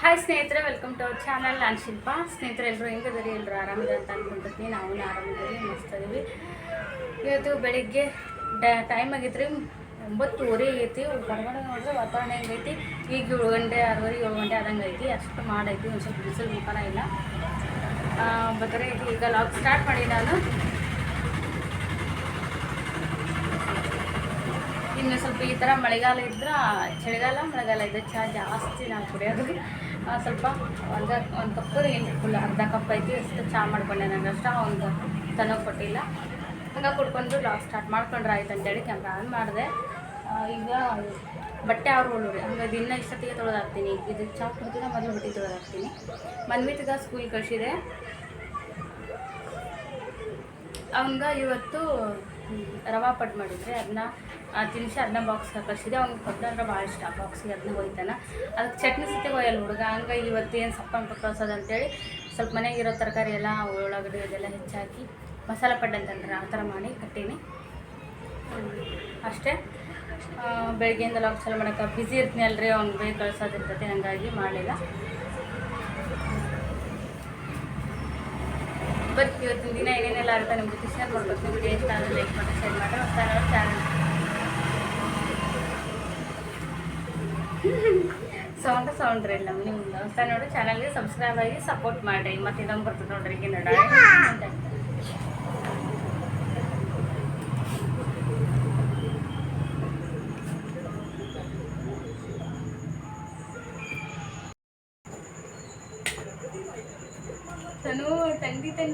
Hi ಸ್ನೇಹಿತರೆ welcome to our channel ನಾನು ಶಿಲ್ಪ. ಸ್ನೇಹಿತರೆ ಎಲ್ಲರೂ ಹೆಂಗಿದ್ದೀರಿ? ಎಲ್ಲರೂ ಆರಾಮಿದೆ ಅಂತ ಅಂದ್ಕೊಂಡಿರ್ತೀನಿ ನಾವು ಆರಾಮಿದ್ದೀವಿ ಮಸ್ತ್ ಇದೀವಿ. ಇವತ್ತು ಬೆಳಿಗ್ಗೆ ಡ ಟೈಮ್ ಆಗೈತ್ರಿ ಒಂಬತ್ತುವರೆ ಐತಿ. ಹೊರಗಡೆ ನೋಡಿದ್ರೆ ವಾತಾವರಣ ಹೆಂಗೈತಿ ಈಗ ಏಳು ಗಂಟೆ, ಆರೂವರೆ, ಏಳು ಗಂಟೆ ಆದಂಗೆ ಐತಿ. ಅಷ್ಟು ಮಾಡೈತಿ, ಒಂದು ಸ್ವಲ್ಪ ಬಿಸಿಲು ಮುಖಾನ ಇಲ್ಲ. ಬೇಕಾದ್ರೆ ಈಗ ಲಾಗ್ ಸ್ಟಾರ್ಟ್ ಮಾಡಿ ನಾನು. ಇನ್ನು ಸ್ವಲ್ಪ ಈ ಥರ ಮಳೆಗಾಲ ಇದ್ರೆ ಚಳಿಗಾಲ, ಮಳೆಗಾಲ ಇದ್ದರೆ ಚಹಾ ಜಾಸ್ತಿ ನಾವು ಕುಡಿಯೋದು. ಸ್ವಲ್ಪ ಒಂದು ಒಂದು ಕಪ್ ಏನು ಫುಲ್ ಅರ್ಧ ಕಪ್ ಐತಿ, ಅಷ್ಟು ಚಹಾ ಮಾಡ್ಕೊಂಡೆ ನನಗೆ ಅಷ್ಟ ಒಂದು ತನಗೆ ಕೊಟ್ಟಿಲ್ಲ. ಹಂಗೆ ಕುಡ್ಕೊಂಡು ಲಾಗ್ ಸ್ಟಾರ್ಟ್ ಮಾಡ್ಕೊಂಡ್ರೆ ಆಯ್ತು ಅಂತೇಳಿ ಕ್ಯಾಮ್ರಾ ಆನ್ ಮಾಡಿದೆ. ಈಗ ಬಟ್ಟೆ ಅವ್ರು ಉಳ್ರಿ ಹಂಗೆ ದಿನ ಇಷ್ಟೊತ್ತಿಗೆ ತೊಳೆದಾಕ್ತೀನಿ. ಇದು ಚಹಾ ಕುಡ್ದಿನ ಮೊದಲು ಬಟ್ಟೆ ತೊಳೆದಾಕ್ತೀನಿ. ಮನ್ವಿತಿಗ ಸ್ಕೂಲ್ ಕಳಿಸಿದೆ. ಅವನ್ಗ ಇವತ್ತು ರವಾ ಪಡ್ ಮಾಡಿದ್ರೆ ಅದನ್ನ ತಿನ್ಸಿ ಅದನ್ನ ಬಾಕ್ಸ್ಗೆ ಕಳಿಸಿದೆ ಅವ್ನಿಗೆ ಪಡ್ಡು ಅಂದ್ರೆ ಭಾಳ ಇಷ್ಟ ಬಾಕ್ಸಿಗೆ ಅದನ್ನ ಒಯ್ತಾನೆ. ಅದಕ್ಕೆ ಚಟ್ನಿ ಸತಿ ಒಯ್ಯಲ್ಲ ಹುಡುಗ. ಹಂಗಾಗಿ ಇವತ್ತು ಏನು ಸಪ್ಪಂಗೆ ಕಳ್ಸೋದು ಅಂತೇಳಿ ಸ್ವಲ್ಪ ಮನೆಗಿರೋ ತರಕಾರಿ ಎಲ್ಲ ಉಳ್ಳಾಗಡ್ಡಿ ಇದೆಲ್ಲ ಹೆಚ್ಚಾಕಿ ಮಸಾಲೆ ಪಡ್ಡು ಅಂತಂದ್ರೆ ಆ ಥರ ಮಾಡಿ ಕಟ್ಟೀನಿ. ಅಷ್ಟೇ. ಬೆಳಗ್ಗೆಯಿಂದ ಚಾಲು ಮಾಡೋಕೆ ಬ್ಯುಸಿ ಇರ್ತೀನಿ ಅಲ್ರಿ. ಅವ್ನು ಬೇಗ ಕಳ್ಸೋದಿರ್ತೈತೆ ಹಂಗಾಗಿ ಮಾಡಲಿಲ್ಲ. ಬಟ್ ಇವತ್ತಿನ ದಿನ ಏನೇನೆಲ್ಲ ಆಗುತ್ತೆ ನಿಮ್ಮ ಜೊತೆ ಶೇರ್ ಮಾಡ್ಬೇಕು ವಿಡಿಯೋ ಇಷ್ಟ ಆದರೆ ಲೈಕ್ ಮಾಡಿ ಶೇರ್ ಮಾಡಿ ಹೊಸ ಚಾನಲ್ ಸೌಂಡ್ ಸೌಂಡ್ ರೀ ನಮ್ಮ ನಿಮ್ದು ಹೊಸ ನೋಡಿ ಚಾನಲ್ಗೆ ಸಬ್ಸ್ಕ್ರೈಬ್ ಆಗಿ ಸಪೋರ್ಟ್ ಮಾಡಿ ಮತ್ತೆ ಇದೊಂದು ಬರ್ತದೆ ನೋಡ್ರಿ ಈಗ ನೋಡ ತನು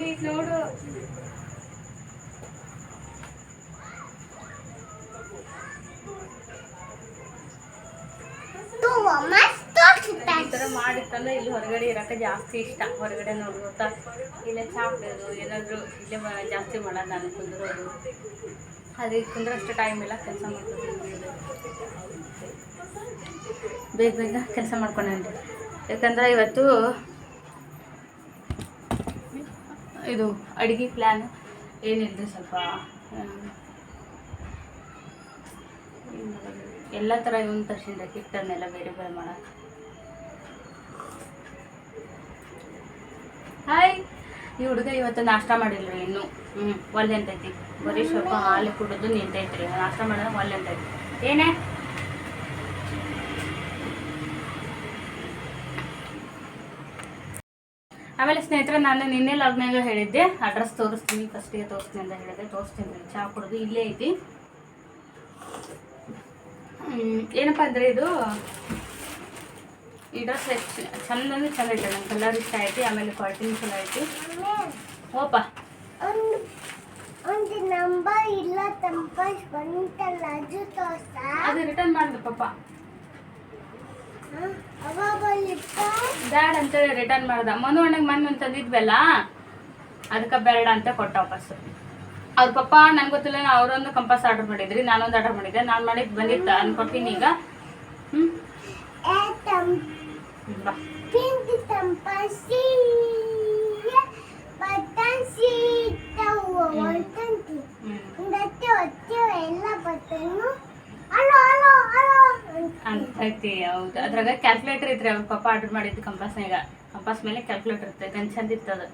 ಐತ್ ನೋಡು. ಈ ಥರ ಮಾಡಿತ್ತಂದ್ರೆ ಇಲ್ಲಿ ಹೊರಗಡೆ ಇರೋಕೆ ಜಾಸ್ತಿ ಇಷ್ಟ. ಹೊರಗಡೆ ನೋಡ್ಕೊತಾ ಇಲ್ಲೇ ಕುಡಿಯೋದು ಏನಾದರೂ ಇಲ್ಲೇ ಜಾಸ್ತಿ ಮಾಡೋಣ ನಾನು ಕುಂದಿರೋದು ಕುಂದ್ರೆ ಕುಂದ್ರಷ್ಟು ಟೈಮ್ ಇಲ್ಲ ಕೆಲಸ ಮಾಡ್ಕೊಂಡು ಬೇಗ ಬೇಗ ಕೆಲಸ ಮಾಡ್ಕೊಂಡೇನ್ರಿ ಯಾಕಂದ್ರೆ ಇವತ್ತು ಇದು ಅಡುಗೆ ಪ್ಲ್ಯಾನ್ ಏನಿದೆ ಸ್ವಲ್ಪ? ಎಲ್ಲ ಥರ ಇವನ್ ತರ್ಸಿಂದ ಕಿಟ್ಟನ್ನೆಲ್ಲ ಬೇರೆ ಬೇರೆ ಮಾಡೋಕೆ. ಹಾಯ್ ಈ ಹುಡುಗ ಇವತ್ತು ನಾಷ್ಟ ಮಾಡಿಲ್ರಿ ಇನ್ನು. ಹ್ಞೂ ಒಲ್ಲೆ ಅಂತೈತಿ ಬರೀ ಸ್ವಲ್ಪ ಹಾಲು ಕುಡಿದು ನಿಂತೈತ್ರಿ. ನಾಷ್ಟ ಮಾಡಿದ್ರೆ ಒಲ್ಲೆ ಅಂತೈತಿ ಏನೇ? ಆಮೇಲೆ ಸ್ನೇಹಿತರೆ ನಾನು ನಿನ್ನೆ ಲಾಗ್ನಾಗ ಹೇಳಿದ್ದೆ. ಅಡ್ರೆಸ್ ತೋರಿಸ್ತೀನಿ. ಫಸ್ಟಿಗೆ ತೋರಿಸ್ತೀನಿ ಅಂತ ಹೇಳಿದೆ. ತೋರಿಸ್ತೀನಿ ಚಹಾ ಕುಡಿದು ಇಲ್ಲೇ ಐತಿ. ಏನಪ್ಪ ಅಂದರೆ ಇದು ಈ ಡ್ರೆಸ್ ಚಂದ ಅಂದ್ರೆ ಚಂದ ಐತೆ ನಂಗೆ ಕಲರ್ ಇಷ್ಟ ಐತಿ. ಆಮೇಲೆ ಕ್ವಾಲಿಟಿನೂ ಚಲೋ ಐತಿ. ಓಪ ಒಂದು ನಂಬರ್ ಇಲ್ಲ ತಂಪ ಬಂತಲ್ಲ. ಅದು ತೋರ್ಸ? ಅದು ರಿಟರ್ನ್ ಮಾಡಿದೆ ಪಾಪ. ಬ್ಯಾಡ ಅಂತೇಳಿ ರಿಟರ್ನ್ ಮಾಡ್ದ. ಮನು ಅಣ್ಣಗೆ ಒಂದು ತಂದಿದ್ವಲ್ಲ ಅದಕ್ಕೆ ಬೇಡ ಅಂತ ಕೊಟ್ಟ ವಾಪಸ್ ಅವ್ರ ಪಪ್ಪ ನಂಗೆ ಗೊತ್ತಿಲ್ಲ ಅವರೊಂದು ಕಂಪಾಸ್ ಆರ್ಡರ್ ಮಾಡಿದ್ರಿ, ನಾನೊಂದು ಆರ್ಡರ್ ಮಾಡಿದ್ದೆ. ನಾನು ಮಾಡಿದ್ದು ಬಂದಿತ್ತ ಅನ್ ಕೊಡ್ತೀನಿ ಈಗ. ಹ್ಞೂ ಹ್ಞೂ ಅಂತೈತಿ, ಹೌದು. ಅದ್ರಾಗ ಕ್ಯಾಲ್ಕುಲೇಟರ್ ಐತ್ರಿ ಅವ್ರ ಪಪ್ಪ ಆರ್ಡರ್ ಮಾಡಿದ್ದು ಕಂಪಾಸ್ನಾಗ ಕಂಪಾಸ್ ಮೇಲೆ ಕ್ಯಾಲ್ಕುಲೇಟರ್ ಇರ್ತೈತೆ ಅಂತ ಚಂದ ಇತ್ತು ಅದು.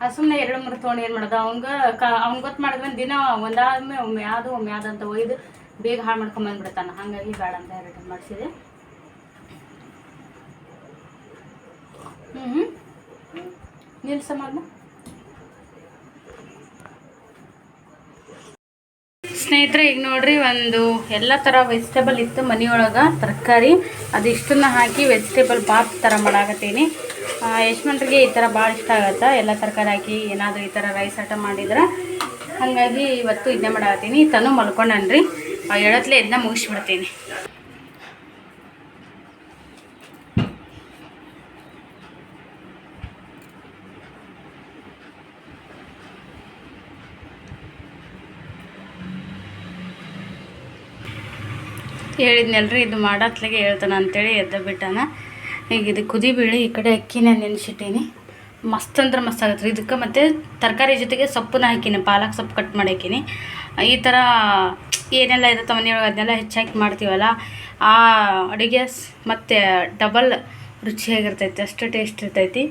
ಆ ಸುಮ್ಮನೆ ಎರಡು ಮೂರು ತೊಗೊಂಡು ಏನು ಮಾಡೋದು, ಅವಂಗ ಕ, ಅವ್ನು ಗೊತ್ತು ಮಾಡಿದ್ಮೇಲೆ ದಿನ ಒಂದಾದ್ಮೇಲೆ ಒಮ್ಮೆ ಯಾವುದು ಒಮ್ಮೆ ಯಾವ್ದು ಅಂತ ಒಯ್ದು ಬೇಗ ಹಾಳು ಮಾಡ್ಕೊಂಬಂದ್ಬಿಡ್ತಾನೆ ಹಾಗಾಗಿ ಬೇಡ ಅಂತ ರಿಟರ್ನ್ ಮಾಡಿಸಿದೆ. ಹ್ಞೂ ನಿಲ್ಸಮ್ಮ ಸ್ನೇಹಿತರೆ, ಈಗ ನೋಡ್ರಿ, ಒಂದು ಎಲ್ಲ ಥರ ವೆಜಿಟೇಬಲ್ ಇತ್ತು ಮನೆಯೊಳಗೆ, ತರಕಾರಿ. ಅದಿಷ್ಟನ್ನ ಹಾಕಿ ವೆಜಿಟೇಬಲ್ ಬಾತ್ ಥರ ಮಾಡಾಕತ್ತೀನಿ. ಯಶ್ಮಂತ್ರಿಗೆ ಈ ಥರ ಭಾಳ ಇಷ್ಟ ಆಗತ್ತೆ? ಎಲ್ಲ ತರಕಾರಿ ಹಾಕಿ ಏನಾದರೂ ಈ ಥರ ರೈಸ್ ಆಟ ಮಾಡಿದ್ರೆ? ಹಾಗಾಗಿ ಇವತ್ತು ಇದನ್ನೇ ಮಾಡಾಕತ್ತೀನಿ. ತನು ಮಲ್ಕೊಂಡನ್ರಿ. ಎಳತ್ಲೆ ಇದನ್ನ ಮುಗಿಸ್ಬಿಡ್ತೀನಿ. ಹೇಳಿದ್ನಲ್ರಿ, ಇದು ಮಾಡತ್ಲಾಗೆ ಹೇಳ್ತಾನೆ ಅಂತೇಳಿ ಎದ್ದ ಬಿಟ್ಟಾನ. ಈಗ ಇದು ಕುದಿ ಬೀಳಿ ಈ ಕಡೆ ಅಕ್ಕಿನ ನೆನೆಸಿಟ್ಟೀನಿ. ಮಸ್ತ್ ಅಂದ್ರೆ ಮಸ್ತ್ ಆಗತ್ತೆ ರೀ ಇದಕ್ಕೆ ಮತ್ತು ತರಕಾರಿ ಜೊತೆಗೆ ಸೊಪ್ಪನ್ನ ಹಾಕಿನಿ, ಪಾಲಕ್ ಸೊಪ್ಪು ಕಟ್ ಮಾಡಾಕಿನಿ. ಈ ಥರ ಏನೆಲ್ಲ ಇರುತ್ತೆ ಮನೆಯೊಳಗೆ ಅದನ್ನೆಲ್ಲ ಹೆಚ್ಚಾಕಿ ಮಾಡ್ತೀವಲ್ಲ, ಆ ಅಡುಗೆ ಮತ್ತು ಡಬಲ್ ರುಚಿಯಾಗಿರ್ತೈತಿ, ಅಷ್ಟು ಟೇಸ್ಟ್ ಇರ್ತೈತಿ.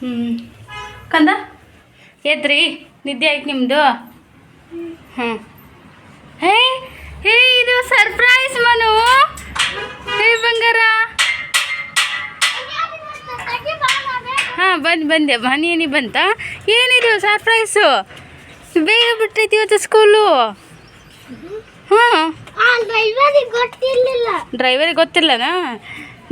ಹ್ಞೂ ಕಂದ, ಎದ್ರಿ, ನಿದ್ದೆ ಆಯ್ತು ನಿಮ್ಮದು ಹ್ಞೂ ಹೇ ಹೇ ಇದು ಸರ್ಪ್ರೈಸ್ ಮನು. ಹೇ ಬಂಗಾರ. ಹಾಂ ಬಂದು ಬಂದೆ. ಮನೇನಿ ಬಂತ? ಏನಿದು ಸರ್ಪ್ರೈಸು ಬೇಗ ಬಿಟ್ಟೈತಿ ಇವತ್ತು ಸ್ಕೂಲು ಹಾಂ ಡ್ರೈವರ್ ಡ್ರೈವರಿಗೆ ಗೊತ್ತಿಲ್ಲನಾ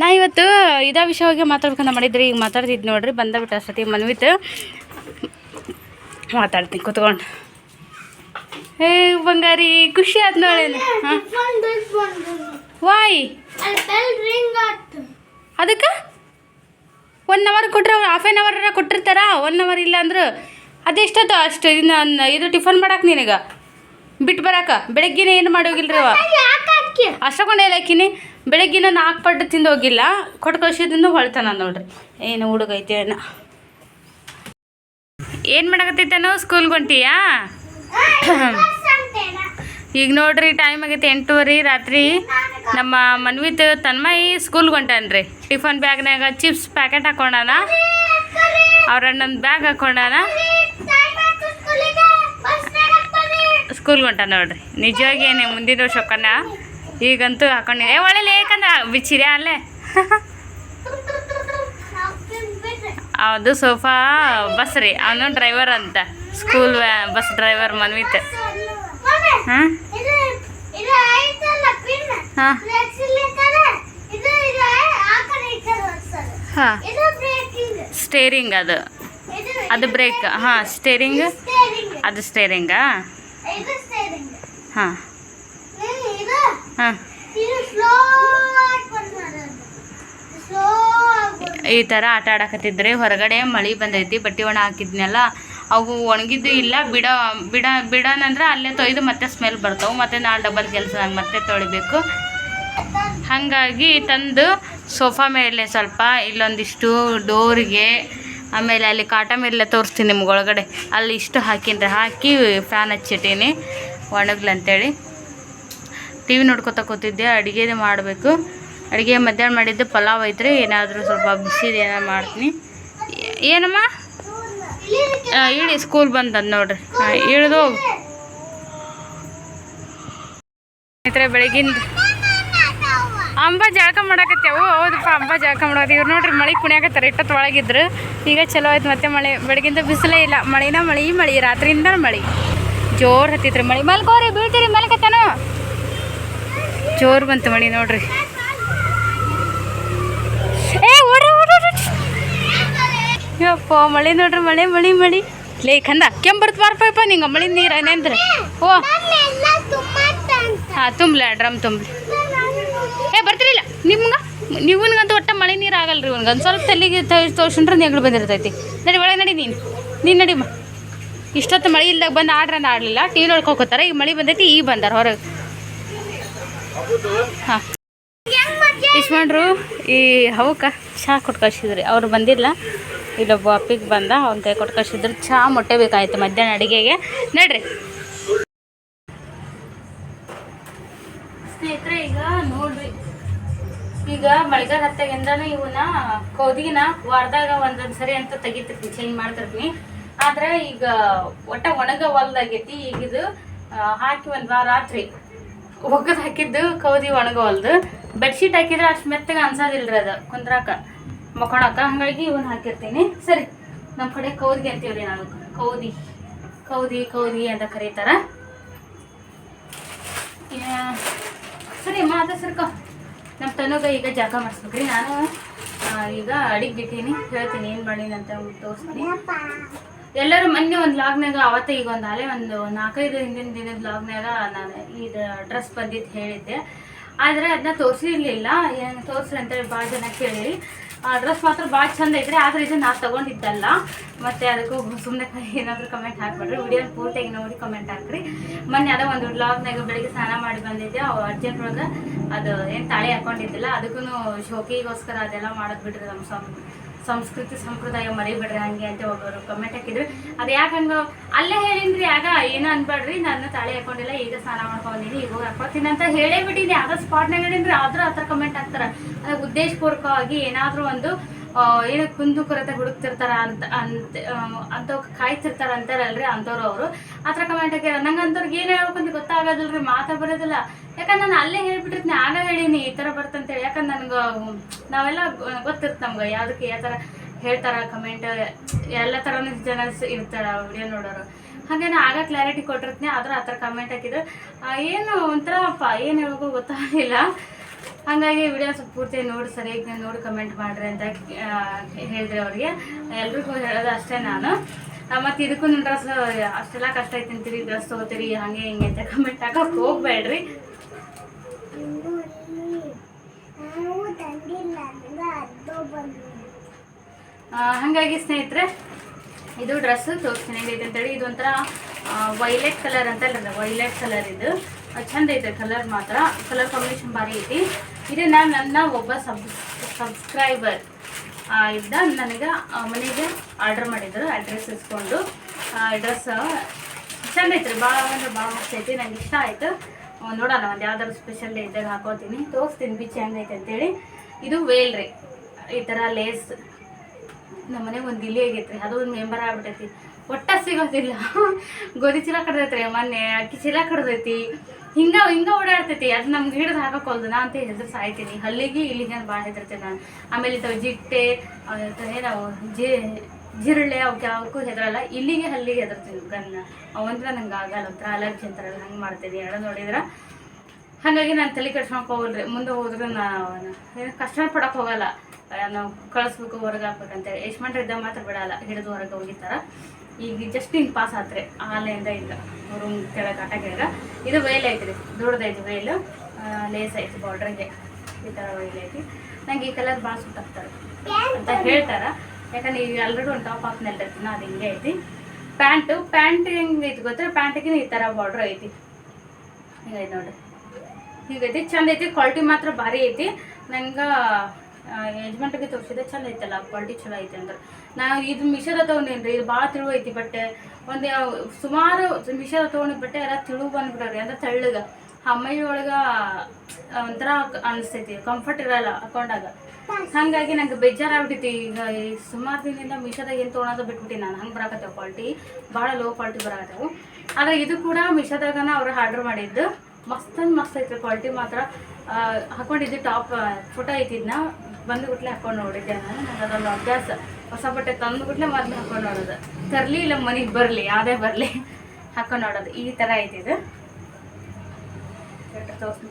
ನಾ ಇವತ್ತು ಇದೇ ವಿಷಯವಾಗಿ ಮಾತಾಡ್ಬೇಕಂತ ಮಾಡಿದ್ರಿ. ಈಗ ಮಾತಾಡ್ತಿದ್ದು ನೋಡ್ರಿ ಬಂದ ಬಿಟ್ಟು ಸತಿ ಮನ್ವಿತ್ತು ಮಾತಾಡ್ತೀನಿ ಕುತ್ಕೊಂಡು. ಹೇ ಬಂಗಾರಿ ಖುಷಿ ಆಯ್ತು ನೋಡಿ ಹಾಂ? ಬಂದು ಬಂದು ವಾಯ್ ಅದಕ್ಕೆ? ಒನ್ ಅವರ್ ಕೊಟ್ರೆ ಹಾಫ್ ಆನ್ ಅವರ್ ಕೊಟ್ಟಿರ್ತಾರ? ಒನ್ ಅವರ್ ಇಲ್ಲ ಅಂದ್ರೆ. ಅದೆಷ್ಟೊತ್ತು? ಅಷ್ಟು ಇನ್ನು ಇದು ಟಿಫನ್ ಮಾಡಕ್ಕೆ ನಿನಗೆ? ಬಿಟ್ಟು ಬರಾಕ? ಬೆಳಗ್ಗೆನೇ ಏನು ಮಾಡೋಗಿಲ್ರಿ ಅವ? ಅಷ್ಟಕೊಂಡೆ ಹಾಕಿನಿ ಬೆಳಗ್ಗಿನ ನಾಲ್ಕು ಪಟ್ಟು ತಿಂದು ಹೋಗಿಲ್ಲ. ಕೊಟ್ಟು ಕಳ್ಸಿದಿಂದ ಹೊಳ್ತಾನ ನೋಡ್ರಿ. ಏನು ಹುಡುಗ ಐತೆ ಏನೋ ಏನು ಮಾಡಕತ್ತೈತೆ ಸ್ಕೂಲ್ಗೆ ಹೊಂಟಿಯಾ? ಈಗ ನೋಡ್ರಿ ಟೈಮ್ ಆಗೈತೆ ಎಂಟೂವರೆ, ರಾತ್ರಿ ನಮ್ಮ ಮನ್ವಿತ್ ತನ್ಮಯಿ ಸ್ಕೂಲ್ಗೆ ರೀ ಟಿಫನ್ ಬ್ಯಾಗ್ನಾಗ ಚಿಪ್ಸ್ ಪ್ಯಾಕೆಟ್ ಹಾಕೊಂಡಾನ. ಅವ್ರ ಅಣ್ಣನ ಬ್ಯಾಗ್ ಹಾಕೊಂಡಾನ. ಸ್ಕೂಲ್ಗೆ ಹೊಂಟ ನೋಡ್ರಿ. ನಿಜವಾಗಿ ಏನೇ ಮುಂದಿನ ವರ್ಷ ಹೊಕ್ಕನ ಈಗಂತೂ ಹಾಕೊಂಡು ಏ, ಒಳ್ಳೆ ಲೇಕಂದ ಬಿಚ್ಚಿರಿ ಅಲ್ಲೇ? ಅದು ಸೋಫಾ ಬಸ್ ರೀ. ಅವನು ಡ್ರೈವರ್ ಅಂತ. School bus driver Manvith. ಹಾಂ? ಹಾಂ. ಸ್ಟೇರಿಂಗ್ ಅದು. ಅದು ಬ್ರೇಕ್ ಹಾಂ ಸ್ಟೇರಿಂಗ್ ಅದು ಸ್ಟೇರಿಂಗಾ ಹಾಂ. ಹಾಂ. ಈ ಥರ ಆಟ ಆಡಕತ್ತಿದ್ರಿ ಹೊರಗಡೆ ಮಳೆ ಬಂದೈತಿ ಬಟ್ಟೆ ಒಣ ಹಾಕಿದ್ನೆಲ್ಲ ಅವು ಒಣಗಿದ್ದು ಇಲ್ಲ, ಬಿಡ ಬಿಡ ಬಿಡನಂದ್ರೆ ಅಲ್ಲೇ ತೊಯ್ದು ಮತ್ತೆ ಸ್ಮೆಲ್ ಬರ್ತಾವೆ, ಮತ್ತು ನಾ ಡಬಲ್ ಕೆಲಸ ಮತ್ತೆ ತೊಳಿಬೇಕು. ಹಾಗಾಗಿ ತಂದು ಸೋಫಾ ಮೇಲೆ ಸ್ವಲ್ಪ ಇಲ್ಲೊಂದಿಷ್ಟು ಡೋರಿಗೆ, ಆಮೇಲೆ ಅಲ್ಲಿ ಕಾಟ ಮೇಲೆ ತೋರಿಸ್ತೀನಿ ನಿಮ್ಗೆ ಒಳಗಡೆ. ಅಲ್ಲಿ ಇಷ್ಟು ಹಾಕಿಂದ್ರೆ ಹಾಕಿ ಫ್ಯಾನ್ ಹಚ್ಚಿಟ್ಟೀನಿ, ಒಣಗ್ಲಂತೇಳಿ. ಟಿ ವಿ ನೋಡ್ಕೊತ ಕೂತಿದ್ದೆ ಅಡುಗೆ ಮಾಡಬೇಕು. ಅಡುಗೆ ಮಧ್ಯಾಹ್ನ ಮಾಡಿದ್ದು ಪಲಾವ್ ಐತ್ರಿ, ಏನಾದರೂ ಸ್ವಲ್ಪ ಬಿಸಿದು ಏನಾರು ಮಾಡ್ತೀನಿ. ಏನಮ್ಮ? ಇಳಿ ಸ್ಕೂಲ್ ಬಂದದ್ ನೋಡ್ರಿ. ಇಳಿದು ಸ್ನೇಹಿತರೆ ಬೆಳಗಿಂದ ಅಂಬ ಜಳಕ ಮಾಡಾಕತ್ತೇವು ಹೌದಪ್ಪ ಅಂಬ ಜಳಕ ಮಾಡೋದು ಇವ್ರು ನೋಡ್ರಿ, ಮಳೆ ಕುಣಿಯಾಕತ್ತಾರೆ ಇಟ್ಟತ್ತು ಒಳಗಿದ್ರು. ಈಗ ಚಲೋ ಆಯ್ತು ಮತ್ತೆ ಮಳೆ. ಬೆಳಗಿಂದ ಬಿಸಿಲೇ ಇಲ್ಲ. ಮಳೆನ ಮಳಿ ಮಳಿ, ರಾತ್ರಿಯಿಂದ ಮಳಿ. ಜೋರು ಹತ್ತಿತ್ರಿ ಮಳಿ. ಮಲ್ಕೋರಿ, ಬೀಳ್ತೀರಿ, ಮಲ್ಕತ್ತಾನು. ಜೋರು ಬಂತು ಮಳಿ ನೋಡ್ರಿ. ಯಪ್ಪ, ಮಳೆ ನೋಡ್ರಿ, ಮಳೆ, ಮಳಿ ಮಳಿ. ಲೇ, ಕಂದ ಕೆಂಬರ್ತ ಬಾರ್ಪಯಪ್ಪ ನಿಂಗೆ ಮಳಿ ನೀರು ಏನಂದ್ರೆ ಓ. ಹಾಂ, ತುಂಬಲ, ಡ್ರಮ್ ತುಂಬಲಿ. ಏ, ಬರ್ತಿರಿಲ್ಲ? ನಿಮ್ಗೆ? ನೀವನ್ಗಂತೂ ಒಟ್ಟ ಮಳೆ ನೀರು ಆಗಲ್ರಿ ಇವ್ನಿಗೆ. ಒಂದು ಸ್ವಲ್ಪ ತಲೆಗೆ ತೋರ್ಸ್ಕೊಂಡ್ರೆ ನೆಗಳು ಬಂದಿರ್ತೈತಿ. ನಡಿ, ಒಳಗೆ ನಡಿ ನೀನು. ನೀನು ನಡಿಮ್ಮ ಇಷ್ಟೊತ್ತು ಮಳೆ ಇಲ್ದಾಗ ಬಂದು ಆಡ್ರನ್ನ ಆಡಲಿಲ್ಲ. ಟಿ ವಿ ಈ ಈಗ ಮಳೆ ಬಂದೈತಿ, ಈಗ ಬಂದಾರ ಹೊರಗೆ. ಹಾಂ. ಯಶ್ಮಾನ್ರು ಈ ಹವಕ್ಕೆ ಚಹಾ ಕೊಟ್ಟು ಕಳ್ಸಿದ್ರಿ. ಅವ್ರು ಬಂದಿಲ್ಲ. ಇಲ್ಲೊಬ್ಬ ಅಪ್ಪಿಗೆ ಬಂದ, ಅವ್ನ ಕೈ ಕೊಟ್ಟು ಕಳ್ಸಿದ್ರು. ಚಾ ಮೊಟ್ಟೆ ಬೇಕಾಯ್ತು ಮಧ್ಯಾಹ್ನ ಅಡುಗೆಗೆ. ನಡ್ರಿ. ಸ್ನೇಹಿತರೆ, ಈಗ ನೋಡ್ರಿ. ಈಗ ಮಳೆಗಾಲ ಹತ್ತಾಗಿಂದಾನು ಇವನ್ನ ಕೌದಿಗಿನ ವಾರದಾಗ ಒಂದೊಂದು ಸರಿ ಅಂತ ತೆಗಿತಿರ್ತೀನಿ ಚೇಂಜ್ ಮಾಡ್ತಿರ್ತೀನಿ. ಆದ್ರೆ ಈಗ ಒಟ್ಟ ಒಣಗ ಹೊಲ್ದಾಗೈತಿ ಈಗ ಇದು ಹಾಕಿ ಒಂದು ವಾರ ರಾತ್ರಿ ಒಗದು ಹಾಕಿದ್ದು, ಕೌದಿ ಹೊಲ್ದು ಬೆಡ್ಶೀಟ್ ಹಾಕಿದ್ರೆ ಅಷ್ಟು ಮೆತ್ತಗೆ ಅನ್ಸೋದಿಲ್ರಿ ಅದು, ಕುಂದ್ರಾಕ. ಮಕ್ಕೊಳಕ ಹಂಗಾಗಿ ಇವನ್ನ ಹಾಕಿರ್ತೀನಿ. ಸರಿ ನಮ್ಮ ಕಡೆ ಕೌದಿಗೆ ಅಂತೀವ್ರಿ ನಾವು. ಕೌದಿ ಕೌದಿ ಕೌದಿ ಅಂತ ಕರೀತಾರ. ಸರಿ ಮಾತ ಸರ್ಕ. ನಮ್ಮ ತನಗ ಈಗ ಜಾಗ ಮಾಡಿಸ್ಬೇಕ್ರಿ. ನಾನು ಈಗ ಅಡಿಗೆ ಬಿಟ್ಟೀನಿ. ಹೇಳ್ತೀನಿ, ಏನು ಮಾಡೀನಿ ಅಂತ ತೋರಿಸ್ತೀನಿ. ಎಲ್ಲರೂ ಮೊನ್ನೆ ಒಂದು ಲಾಗ್ನಾಗ ಅವತ್ತ ಈಗ ಒಂದ್ ಅಲೆ, ಒಂದು ನಾಲ್ಕೈದು ಹಿಂದಿನ ದಿನದ ಲಾಗ್ನಾಗ ನಾನು ಈ ಡ್ರೆಸ್ ಬಂದಿದ್ದು ಹೇಳಿದ್ದೆ. ಆದರೆ ಅದನ್ನ ತೋರಿಸಿರ್ಲಿಲ್ಲ. ಏನು ಅಂತ ಹೇಳಿ ಭಾಳ ಜನ ಕೇಳಿ ಡ್ರೆಸ್ ಮಾತ್ರ ಭಾಳ ಚಂದ ಐತ್ರಿ ಆದ್ರೆ ಇದು ನಾ ತಗೊಂಡಿದ್ದಲ್ಲ. ಮತ್ತೆ ಅದಕ್ಕೂ ಸುಮ್ಮನೆ ಏನಾದರೂ ಕಮೆಂಟ್ ಹಾಕ್ಬಿಡ್ರಿ. ವಿಡಿಯೋ ಪೂರ್ತಿಯಾಗಿ ನೋಡಿ ಕಮೆಂಟ್ ಹಾಕ್ರಿ. ಮೊನ್ನೆ ಅದ ಒಂದು ವ್ಲಾಗ್ನಾಗ ಬೆಳಿಗ್ಗೆ ಸ್ನಾನ ಮಾಡಿ ಬಂದಿದ್ದೆ. ಅರ್ಜೆಂಟ್ ಒಳಗೆ ಅದು ಏನು ತಾಳಿ ಹಾಕೊಂಡಿದ್ದಿಲ್ಲ ಅದಕ್ಕೂ ಶೋಕಿಗೋಸ್ಕರ ಅದೆಲ್ಲ ಮಾಡೋದು ಬಿಡ್ರಿ ನಮ್ಮ ಸ್ವಾಮಿ. ಸಂಸ್ಕೃತಿ ಸಂಪ್ರದಾಯ ಮರಿಬೇಡ್ರಿ ಹಂಗೆ ಅಂತ ಒಬ್ಬರು ಕಮೆಂಟ್ ಹಾಕಿದ್ರು. ಅದು ಯಾಕೆ ಹಂಗೆ? ಅಲ್ಲೇ ಹೇಳಿನ್ರಿ ಆಗ ಏನೋ ಅನ್ಬೇಡ್ರಿ ನಾನು ತಾಳಿ ಹಾಕೊಂಡಿಲ್ಲ, ಈಗ ಸ್ನಾನ ಮಾಡ್ಕೊಂಡಿನಿ ಈಗ ಹೋಗಿ ಹಾಕೋತೀನಿ ಅಂತ ಹೇಳೇ ಬಿಟ್ಟಿನಿ ಯಾವ್ದೋ ಸ್ಪಾಟ್ನಾಗ ಹೇಳಿನ್ರಿ, ಆದ್ರೂ ಆ ಥರ ಕಮೆಂಟ್ ಹಾಕ್ತಾರೆ. ಅದಕ್ಕೆ ಉದ್ದೇಶಪೂರ್ವಕವಾಗಿ ಏನಾದ್ರೂ ಒಂದು ಆ, ಏನೋ ಕುಂದು ಕೊರತೆ ಹುಡುಕ್ತಿರ್ತಾರ ಅಂತ ಅಂತ ಅಂತ ಕಾಯ್ತಿರ್ತಾರ ಅಂತಾರಲ್ರಿ ಅಂಥವ್ರು ಅವರು. ಆ ಥರ ಕಮೆಂಟ್ ಹಾಕ್ಯಾರ. ನಂಗೆ ಅಂಥವ್ರಿಗೆ ಏನು ಹೇಳ್ಬೇಕಂತ ಗೊತ್ತಾಗೋದಿಲ್ರಿ ಮಾತಾ ಬರೋದಿಲ್ಲ. ಯಾಕಂದ್ರೆ ನಾನು ಅಲ್ಲೇ ಹೇಳ್ಬಿಟ್ಟಿರ್ತೀನಿ ಆಗ ಹೇಳೀನಿ ಈ ಥರ ಬರ್ತಂತೇಳಿ. ಯಾಕಂದ್ರೆ ನನಗೆ ನಾವೆಲ್ಲ ಗೊತ್ತಿರ್ತೆ ನಮ್ಗೆ ಯಾವುದಕ್ಕೆ ಯಾವ ಥರ ಹೇಳ್ತಾರ ಕಮೆಂಟ್ ಎಲ್ಲ ಥರನೂ ಜನ ಇರ್ತಾರೆ ವಿಡಿಯೋ ನೋಡೋರು. ಹಾಗೆ ನಾ ಆಗ ಕ್ಲಾರಿಟಿ ಕೊಟ್ಟಿರ್ತೀನಿ ಆದ್ರೆ ಆ ಥರ ಕಮೆಂಟ್ ಹಾಕಿದ್ರು. ಏನು ಒಂಥರ ಏನು ಹೇಳ್ಬೇಕು ಗೊತ್ತಾಗಲಿಲ್ಲ. ಹಾಗಾಗಿ ವಿಡಿಯೋ ಸ್ವಲ್ಪ ಪೂರ್ತಿ ನೋಡಿ ಸರಿಯಾಗಿ ನೋಡಿ ಕಮೆಂಟ್ ಮಾಡ್ರಿ ಅಂತ ಹೇಳಿದ್ರೆ ಅವ್ರಿಗೆ. ಎಲ್ರಿಗೂ ಹೇಳೋದು ಅಷ್ಟೇ ನಾನು. ಮತ್ತು ಇದಕ್ಕೂ ನಿಮ್ಮ ಡ್ರೆಸ್ ಅಷ್ಟೆಲ್ಲ ಕಷ್ಟ ಐತಿ ಅಂತೀರಿ, ಡ್ರೆಸ್ ತೊಗೋತೀರಿ, ಹಂಗೆ ಹಿಂಗೆ ಅಂತ ಕಮೆಂಟ್ ಹಾಕೋಕೆ ಹೋಗ್ಬೇಡ್ರಿ. ಹಂಗಾಗಿ ಸ್ನೇಹಿತರೆ, ಇದು ಡ್ರೆಸ್ ತೋರಿಸ್ತೀನಿ ಹೆಂಗೈತೆ ಅಂತೇಳಿ ಇದು ಒಂಥರ ವೈಲೆಟ್ ಕಲರ್ ಅಂತ ಇಲ್ಲ ವೈಲೆಟ್ ಕಲರ್ ಇದು. ಚಂದ ಐತೆ ಕಲರ್ ಮಾತ್ರ. ಕಲರ್ ಕಾಂಬಿನೇಷನ್ ಭಾರಿ ಐತಿ. ಇದನ್ನ ನನ್ನ ಒಬ್ಬ ಸಬ್ ಸಬ್ಸ್ಕ್ರೈಬರ್ ಇದ್ದ ನನಗೆ ಮನೆಗೆ ಆರ್ಡರ್ ಮಾಡಿದ್ರು ಅಡ್ರೆಸ್ ಇಸ್ಕೊಂಡು. ಡ್ರೆಸ್ ಚಂದ ಐತ್ರಿ ಭಾಳ ಅಂದ್ರೆ ಭಾಳ ಮಸ್ತ್ ಐತಿ, ನಂಗೆ ಇಷ್ಟ ಆಯ್ತು. ನೋಡೋಣ, ಒಂದು ಯಾವ್ದಾದ್ರು ಸ್ಪೆಷಲ್ ಡೇ ಇದ್ದಾಗ ಹಾಕೋತೀನಿ. ತೋರಿಸ್ತೀನಿ, ಬಿಚ್ಚಿ ಹೆಂಗೈತೆ ಅಂತೇಳಿ. ಇದು ವೇಲ್ ರೀ. ಈ ಥರ ಲೇಸ್ ನಮ್ಮ ಮನೆಗೆ ಒಂದು ಇಲಿ ಆಗೈತ್ರಿ, ಅದು ಒಂದು ಮೆಂಬರ್ ಆಗ್ಬಿಟ್ಟೈತಿ. ಒಟ್ಟ ಸಿಗೋದಿಲ್ಲ. ಗೋಧಿ ಚೀಲ ಕಡ್ದೈತ್ರಿ, ಮೊನ್ನೆ, ಅಕ್ಕಿ ಚೀಲ ಕಡ್ದೈತಿ. ಹಿಂಗ ಹಿಂಗ ಓಡಾಡ್ತೈತಿ, ಅದು ನಮ್ಗೆ ಹಿಡಿದು ಹಾಕೋಕೊಲ್ದು ನಾ ಅಂತ ಹೆದ್ರ ಸಾಯ್ತೀನಿ. ಹಲ್ಲಿಗೆ ಇಲ್ಲಿಗೆ ಭಾಳ ಹೆದರ್ತೀನಿ ನಾನು. ಆಮೇಲೆ ಇಂಥವು ಜಿಟ್ಟೆ ನಾವು ಜಿ, ಜಿರಳೆ ಅವಕ್ಕೆ ಅವಕ್ಕೂ ಹೆದರಲ್ಲ. ಇಲ್ಲಿಗೆ ಹಲ್ಲಿಗೆ ಹೆದರ್ತೀನಿ ಗನ್ನ ಅವಂದ್ರೆ ನಂಗೆ ಆಗಲ್ಲ, ಒಂಥರ ಅಲರ್ಜಿ ಅಂತಾರಲ್ಲ ಹಂಗೆ ಮಾಡ್ತೀನಿ ಎರಡು ನೋಡಿದ್ರೆ ಹಾಗಾಗಿ ನಾನು ತಲೆ ಕೆಡ್ಸ್ಕೊಂಡ್ ಹೋಗಲ್ರಿ. ಮುಂದೆ ಹೋದ್ರೆ ಏನು ಕಷ್ಟ ಪಡಕ್ಕೆ ಹೋಗಲ್ಲ ನಾವು ಕಳಿಸ್ಬೇಕು, ಹೊರಗೆ ಹಾಕ್ಬೇಕಂತೇಳಿ ಯಶ್ಮಂಟ್ರ ಇದ್ದಾಗ ಮಾತ್ರ ಬಿಡಲ್ಲ. ಹಿಡಿದು ಹೊರಗೆ ಹೋಗಿತ್ತಾರ ಈಗ ಜಸ್ಟ್ ಹಿಂಗೆ ಪಾಸ್ ಆತ್ರಿ ಆಲೆಯಿಂದ ಇಲ್ಲ ರೂಮ್ ಕೆಳಗೆ ಆಟ ಕೆಳಗೆ ಇದು ವೇಲ್ ಐತ್ರಿ ದೊಡ್ಡದೈತಿ ವೇಲು ಲೇಸ್ ಐತಿ ಬಾರ್ಡ್ರಿಗೆ ಈ ಥರ ವೇಲ್ ಐತಿ. ನಂಗೆ ಈ ಕಲರ್ ಭಾಳ ಸೂಟ್ ಹಾಕ್ತಾರೆ ಅಂತ ಹೇಳ್ತಾರ. ಯಾಕಂದ್ರೆ ಈಗ ಆಲ್ರೆಡಿ ಒಂದು ಟಾಪ್ ಹಾಕ್ನಲ್ಲಿರ್ತೀನಿ ಅದು ಹಿಂಗೆ ಐತಿ. ಪ್ಯಾಂಟು ಪ್ಯಾಂಟ್ ಹೆಂಗೆ ಐತಿ ಗೊತ್ತಾ? ಪ್ಯಾಂಟಿಗೆ ಈ ಥರ ಬಾರ್ಡ್ರ್ ಐತಿ. ಹಿಂಗೈತಿ ನೋಡ್ರಿ. ಹೀಗೈತಿ, ಚಂದ ಐತಿ ಕ್ವಾಲಿಟಿ ಮಾತ್ರ ಭಾರಿ ಐತಿ. ನಂಗೆ ಯಜಮಾನ್ರಿಗೆ ತೋರಿಸಿದೆ ಚಂದ ಐತಲ್ಲ ಕ್ವಾಲಿಟಿ ಚಲೋ ಐತೆ ಅಂದ್ರೆ. ನಾವು ಇದು ಮಿಶ್ರ ತೊಗೊಂಡೇನ್ರಿ, ಇದು ಭಾಳ ತಿಳು ಐತಿ ಬಟ್ಟೆ. ಒಂದು ಸುಮಾರು ಮಿಷರ ತೊಗೊಂಡಿದ್ದ ಬಟ್ಟೆ ಎಲ್ಲ ತಿಳು ಬಂದ್ಬಿಡ್ರಿ, ಅಂದ್ರೆ ತೆಳ್ಳಗೆ. ಆ ಮೈ ಒಳಗೆ, ಒಂಥರ ಅನಿಸ್ತೈತಿ ಕಂಫರ್ಟ್ ಇರಲ್ಲ ಹಾಕೊಂಡಾಗ ಹಾಗಾಗಿ ನಂಗೆ ಬೇಜಾರಾಗ್ಬಿಟ್ಟೈತಿ ಈಗ ಈ ಸುಮಾರು ದಿನದಿಂದ ಮಿಶೋದಾಗ ಏನು ತೊಗೊಳೋದು ಬಿಟ್ಬಿಟ್ಟಿ ನಾನು, ಹಂಗೆ ಬರಾಕತ್ತೇವೆ ಕ್ವಾಲಿಟಿ ಭಾಳ ಲೋ ಕ್ವಾಲಿಟಿ ಬರಾಕತ್ತೇವು. ಆದರೆ ಇದು ಕೂಡ ಮಿಶೋದಾಗನ ಅವ್ರು ಆರ್ಡ್ರ್ ಮಾಡಿದ್ದು. ಮಸ್ತ್ ಮಸ್ತ್ ಐತೆ ಕ್ವಾಲಿಟಿ ಮಾತ್ರ. ಹಾಕೊಂಡಿದ್ದು ಟಾಪ್ ಫೋಟೋ ಐತಿದ್ನ ಬಂದು ಗುಟ್ಲೆ ಹಾಕೊಂಡು ನೋಡಿದ್ದೆ ನಾನು. ನಂಗೆ ಅದೊಂದು ಅಭ್ಯಾಸ. ಹೊಸ ಬಟ್ಟೆ ತಂದು ಗುಟ್ಲೆ ಮೊದಲು ಹಾಕೊಂಡು ನೋಡೋದು. ತರಲಿ ಇಲ್ಲ ಮನೆಗೆ ಬರಲಿ, ಯಾವುದೇ ಬರಲಿ. ಹಾಕೊಂಡು ನೋಡೋದು. ಈ ಥರ ಐತಿ ಇದು.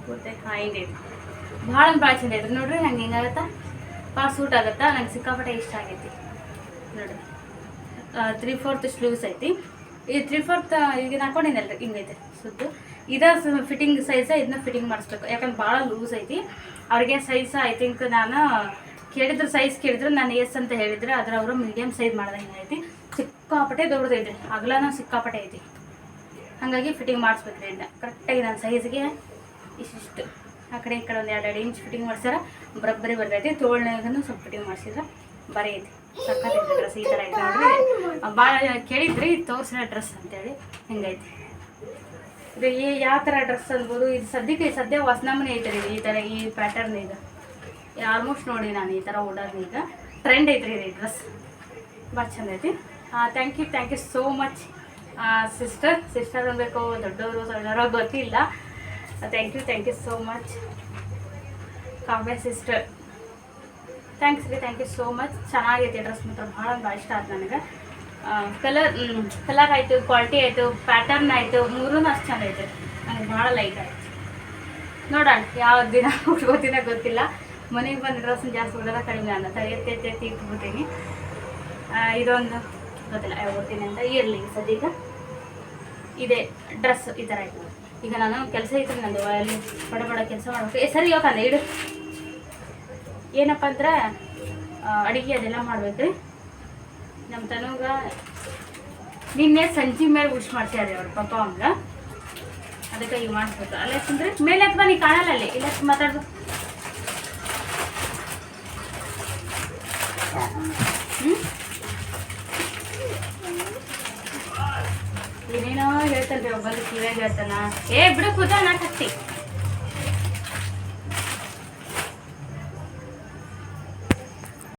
ಕೂತೆ ಹಾಂ ಹಿಂಗೈತಿ ಭಾಳ ಭಾಳ ಚಂದ ಐತ್ರಿ. ನೋಡ್ರಿ ನಂಗೆ ಹೆಂಗಾಗತ್ತಾ ಭಾಳ ಸೂಟ್ ಆಗುತ್ತಾ? ನಂಗೆ ಸಿಕ್ಕಾಪಟ್ಟೆ ಇಷ್ಟ ಆಗೈತಿ. ನೋಡ್ರಿ. ತ್ರೀ ಫೋರ್ತ್ ಸ್ಲೀವ್ಸ್ ಐತಿ. ಈ ತ್ರೀ ಫೋರ್ತ್ ಈಗ ಹಾಕೊಂಡಿದ್ದಲ್ರಿ ಹಿಂಗೈತೆ ಸುತ್ತು ಇದ ಫಿಟ್ಟಿಂಗ್ ಸೈಜ ಇದನ್ನ ಫಿಟ್ಟಿಂಗ್ ಮಾಡಿಸ್ಬೇಕು. ಯಾಕಂದ್ರೆ ಭಾಳ ಲೂಸ್ ಐತಿ. ಅವ್ರಿಗೆ ಸೈಜ್ ಐ ಥಿಂಕ್ ನಾನು ಕೇಳಿದ್ರು ಸೈಜ್ ಕೇಳಿದ್ರು ನಾನು ಎಸ್ ಅಂತ ಹೇಳಿದ್ರೆ ಅದ್ರ ಅವರು ಮೀಡಿಯಮ್ ಸೈಜ್ ಮಾಡ್ದಂಗೆ ಐತಿ ಸಿಕ್ಕಾಪಟ್ಟೆ ದೊಡ್ಡದೈತಿ ಅಗಲನ ಸಿಕ್ಕಾಪಟ್ಟೆ ಐತಿ. ಹಾಗಾಗಿ ಫಿಟ್ಟಿಂಗ್ ಮಾಡಿಸ್ಬೇಕ್ರಿ ಇದನ್ನ ಕರೆಕ್ಟಾಗಿ ನನ್ನ ಸೈಜ್ಗೆ ಇಷ್ಟಿಷ್ಟು ಆ ಕಡೆ ಈ ಕಡೆ ಒಂದು ಎರಡು ಎರಡು ಇಂಚ್ ಫಿಟ್ಟಿಂಗ್ ಮಾಡ್ಸ್ಯಾರ. ಬರೋಬ್ಬರಿ ಬರ್ತೈತಿ. ತೋಳ್ನಾಗನು ಸ್ವಲ್ಪ ಫಿಟ್ಟಿಂಗ್ ಮಾಡಿಸಿದ್ರೆ ಬರೀ ಐತಿ. ಸಕ್ಕತ್ತೈತೆ ಡ್ರೆಸ್ ಈ ಥರ ಐತಿ ನೋಡ್ರಿ. ಭಾಳ ಕೇಳಿದ್ರಿ, ತೋರಿಸಿರೋ ಡ್ರೆಸ್ ಅಂತೇಳಿ. ಹಿಂಗೈತಿ. ಇದು ಈ ಯಾವ ಥರ ಡ್ರೆಸ್ ಅನ್ಬೋದು? ಇದು ಸದ್ಯಕ್ಕೆ ಸದ್ಯ ಹೊಸನಮನೆ ಐತ್ರಿ ರೀ ಈ ಥರ ಈ ಪ್ಯಾಟರ್ನ್ ಈಗ ಆಲ್ಮೋಸ್ಟ್ ನೋಡಿ ನಾನು ಈ ಥರ ಓಡೋದು ಈಗ. ಟ್ರೆಂಡ್ ಐತ್ರಿ ಈ ಡ್ರೆಸ್ ಭಾಳ ಚಂದ ಐತಿ. Thank you thank you so much sister sister ಅನ್ಬೇಕು, ದೊಡ್ಡವರು, ಸಣ್ಣವರು, ಗೊತ್ತಿಲ್ಲ. Thank you thank you so much Kavya sister thanks ರೀ ಥ್ಯಾಂಕ್ ಯು ಸೋ ಮಚ್ ಚೆನ್ನಾಗೈತಿ ಡ್ರೆಸ್ ಮಾತ್ರ. ಭಾಳ ಭಾಳ ಇಷ್ಟ ಆಯ್ತು ನನಗೆ. ಕಲರ್ ಕಲರ್ ಆಯಿತು ಕ್ವಾಲಿಟಿ ಆಯಿತು ಪ್ಯಾಟರ್ನ್ ಆಯಿತು ಮೂರೂ ಅಷ್ಟು ಚೆಂದ ಐತೆ ನನಗೆ ಭಾಳ ಲೈಕ್ ಆಯ್ತು. ನೋಡೋಣ, ಯಾವ ದಿನ ಉಟ್ಕೋತೀನ ಗೊತ್ತಿಲ್ಲ. ಮನೆಗೆ ಬಂದು ಡ್ರೆಸ್ ಜಾಸ್ತಿ ಉಡೋದ ಕಡಿಮೆ ಅನ್ನ ತಲೆ ಎತ್ತಿ ಇಟ್ಬಿಡ್ತೀನಿ. ಇದೊಂದು ಗೊತ್ತಿಲ್ಲ ಯಾವ ಓದ್ತೀನಿ ಅಂತ. ಇರಲಿ ಸದ್ಯಕ್ಕೆ ಇದೆ ಡ್ರೆಸ್ ಈ ಥರ ಆಯ್ತು. ಈಗ ನಾನು ಕೆಲಸ ಇತ್ತು ನಂದು ಅಲ್ಲಿ ಬಡ ಬಡ ಕೆಲಸ ಮಾಡಬೇಕು. ಏ, ಸರಿ ಯೋಕಂದ ಇಡು. ಏನಪ್ಪ ಅಂದ್ರೆ ಅಡುಗೆ ಅದೆಲ್ಲ ಮಾಡ್ಬೇಕು ನಮ್ಮ ತನಗ ನಿನ್ನೆ ಸಂಜೆ ಮೇಲೆ ವಿಶ್ ಮಾಡ್ತಾರೆ ಅವ್ರ, ಪಾಪ ಅವ್ನ. ಅದಕ್ಕೆ ಈಗ ಮಾಡಿಸ್ಬೇಕು ಅಲ್ಲ ಅಂದ್ರೆ ಮೇಲೆ ಅಥವಾ ನೀ ಕಾಣಲ್ಲ ಅಲ್ಲಿ. ಇಲ್ಲ ಮಾತಾಡ್ದು ಏನೇನೋ ಹೇಳ್ತಾನೆ ರೀ ಬಂದು, ಕಿವಿಯಾಗಿ ಹೇಳ್ತಾನ. ಏ, ಬಿಡು ಕೂತ ನಾ ಕತ್ತಿ